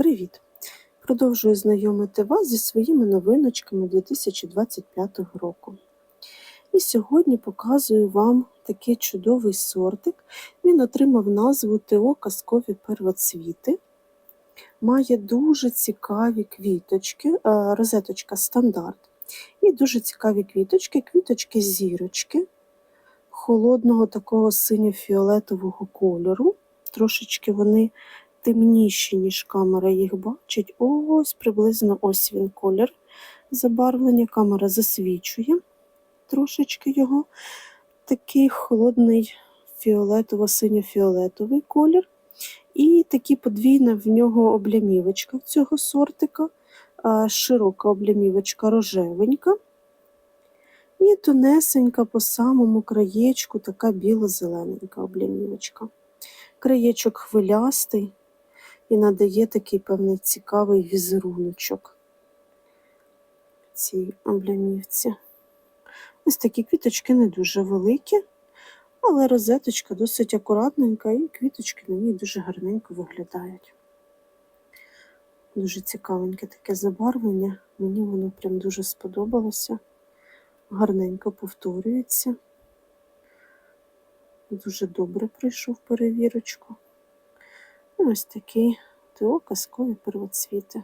Привіт! Продовжую знайомити вас зі своїми новиночками 2025 року. І сьогодні показую вам такий чудовий сортик. Він отримав назву ТО Казкові первоцвіти. Має дуже цікаві квіточки, е, розеточка стандарт. І дуже цікаві квіточки, квіточки зірочки холодного такого синьо-фіолетового кольору. Трошечки вони темніші, ніж камера їх бачить. Ось приблизно ось він колір забарвлення. Камера засвічує трошечки його. Такий холодний фіолетово-синьо-фіолетовий колір. І такі подвійна в нього облямівочка цього сортика, широка облямівочка рожевенька. І тонесенька по самому краєчку, така біло-зелененька облямівочка. Краєчок хвилястий і надає такий певний цікавий візеруночок цій облямівці. Ось такі квіточки не дуже великі, але розеточка досить акуратненька, і квіточки на ній дуже гарненько виглядають. Дуже цікавеньке таке забарвлення. Мені воно прям дуже сподобалося. Гарненько повторюється. Дуже добре пройшов перевірочку. Ось такий ТО казкові первоцвіти.